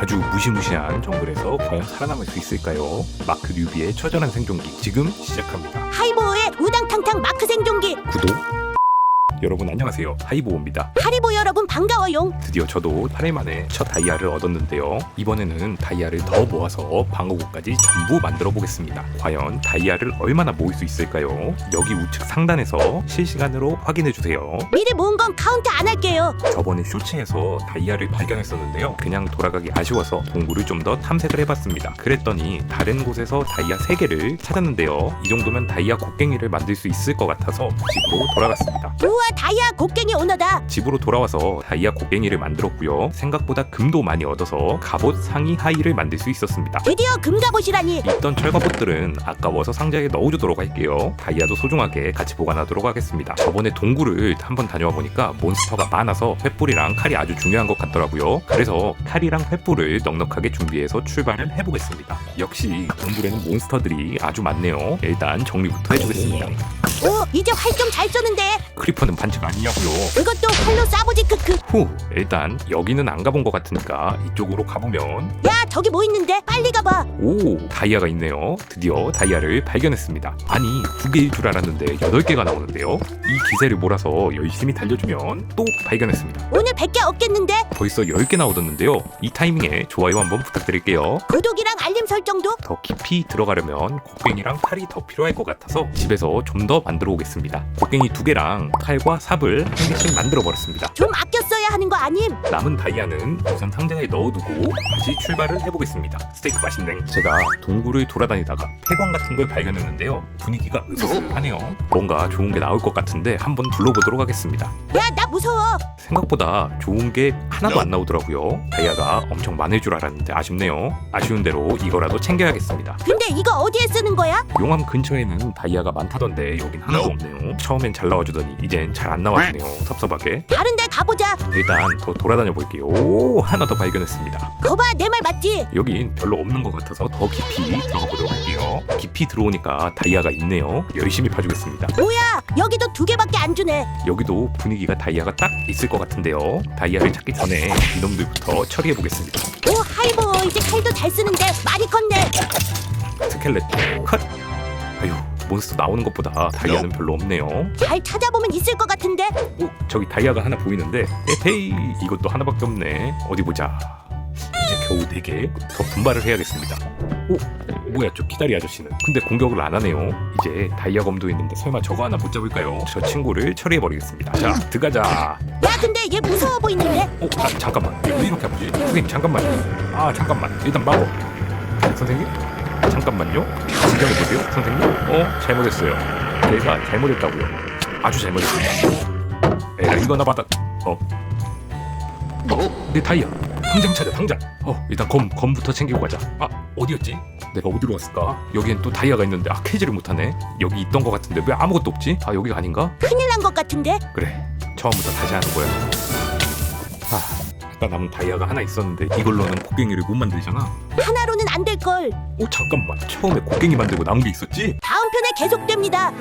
아주 무시무시한 정글에서 과연 살아남을 수 있을까요? 마크 뉴비의 처절한 생존기 지금 시작합니다. 하이보의 우당탕탕 마크 생존기 구독. 여러분 안녕하세요. 하이보입니다. 하리보 여러분 반가워용 드디어 저도 8일 만에 첫 다이아를 얻었는데요. 이번에는 다이아를 더 모아서 방어구까지 전부 만들어 보겠습니다. 과연 다이아를 얼마나 모을 수 있을까요? 여기 우측 상단에서 실시간으로 확인해 주세요. 미리 모은 건 카운트 안 할게요 저번에 쇼츠에서 다이아를 발견했었는데요. 그냥 돌아가기 아쉬워서 동굴을 좀 더 탐색을 해봤습니다. 그랬더니 다른 곳에서 다이아 3개를 찾았는데요. 이 정도면 다이아 곡괭이를 만들 수 있을 것 같아서 집으로 돌아갔습니다. 우와 다이아 곡괭이 오너다 집으로 돌아와서 다이아 곡괭이를 만들었고요. 생각보다 금도 많이 얻어서 갑옷 상의 하의를 만들 수 있었습니다. 드디어 금갑옷이라니 있던 철갑옷들은 아까워서 상자에 넣어주도록 할게요. 다이아도 소중하게 같이 보관하도록 하겠습니다. 저번에 동굴을 한번 다녀와 보니까 몬스터가 많아서 횃불이랑 칼이 아주 중요한 것 같더라고요. 그래서 칼이랑 횃불을 넉넉하게 준비해서 출발을 해보겠습니다. 역시 동굴에는 몬스터들이 아주 많네요. 일단 정리부터 해주겠습니다. 오 이제 활 좀 잘 쏘는데. 크리퍼는 반칙 아니냐고요. 그것도 활로 쏴보지 크크. 후, 일단 여기는 안 가본 것 같으니까 이쪽으로 가보면. 야 저기 뭐 있는데? 빨리 가봐. 오 다이아가 있네요. 드디어 다이아를 발견했습니다. 아니 두 개일 줄 알았는데 여덟 개가 나오는데요? 이 기세를 몰아서 열심히 달려주면 또 발견했습니다. 오늘 100개 얻겠는데? 벌써 10개 나오셨는데요. 이 타이밍에 좋아요 한번 부탁드릴게요. 구독이랑 알림 설정도? 더 깊이 들어가려면 곡괭이랑 칼이 더 필요할 것 같아서 집에서 좀 더 만들어 오겠습니다. 곡괭이 두 개랑 칼과 삽을 한 개씩 만들어 버렸습니다. 좀 써야 하는 거 아님 남은 다이아는 우선 상자에 넣어두고 다시 출발을 해보겠습니다. 스테이크 맛있네. 제가 동굴을 돌아다니다가 폐광 같은 걸 발견했는데요. 분위기가 으스스하네요. 뭔가 좋은 게 나올 것 같은데 한번 둘러보도록 하겠습니다. 야 나 무서워 생각보다 좋은 게 하나도 안 나오더라고요. 다이아가 엄청 많을 줄 알았는데 아쉽네요. 아쉬운 대로 이거라도 챙겨야겠습니다. 근데 이거 어디에 쓰는 거야? 용암 근처에는 다이아가 많다던데 여긴 하나도 없네요. 처음엔 잘 나와주더니 이젠 잘 안 나와주네요. 섭섭하게. 다른 데 가보자 일단 더 돌아다녀 볼게요. 오 하나 더 발견했습니다. 거봐 내 말 맞지? 여긴 별로 없는 것 같아서 더 깊이 들어가 보도록 할게요. 깊이 들어오니까 다이아가 있네요. 열심히 봐주겠습니다. 뭐야 여기도 두 개밖에 안 주네 여기도 분위기가 다이아가 딱 있을 것 같은데요. 다이아를 찾기 전에 이놈들부터 처리해 보겠습니다. 오 하이보 이제 칼도 잘 쓰는데 말이 컸네 스켈레톤 컷. 아휴 몬스터 나오는 것보다 다이아는 별로 없네요. 잘 찾아보면 있을 것 같은데 오 저기 다이아가 하나 보이는데 에헤이 이것도 하나밖에 없네. 어디 보자. 이제 겨우 4개 더 분발을 해야겠습니다. 오 뭐야 저 기다리 아저씨는 근데 공격을 안 하네요. 이제 다이아 검도 있는데 설마 저거 하나 못 잡을까요? 저 친구를 처리해 버리겠습니다. 자 들어가자. 야 근데 얘 무서워 보이는데 오 아, 잠깐만 왜 이렇게 아프지? 선생님 잠깐만. 아 잠깐만 일단 막어. 선생님 잠깐만요. 진정해 보세요 선생님. 어 잘못했어요. 내가 잘못했다고요. 아주 잘못했습니다. 에라 이거나 받아. 어. 내 다이아. 당장 찾아 당장. 어 일단 검 검부터 챙기고 가자. 아 어디였지? 내가 어디로 갔을까? 여기엔 또 다이아가 있는데 아 캐지를 못하네. 여기 있던 것 같은데 왜 아무것도 없지? 아 여기가 아닌가? 큰일 난 것 같은데 그래 처음부터 다시 하는 거야. 아 아까 남은 다이아가 하나 있었는데 이걸로는 곡괭이를 못 만들잖아. 하나로는 안 될걸 오 잠깐만 처음에 곡괭이 만들고 남은 게 있었지? 다음 편에 계속됩니다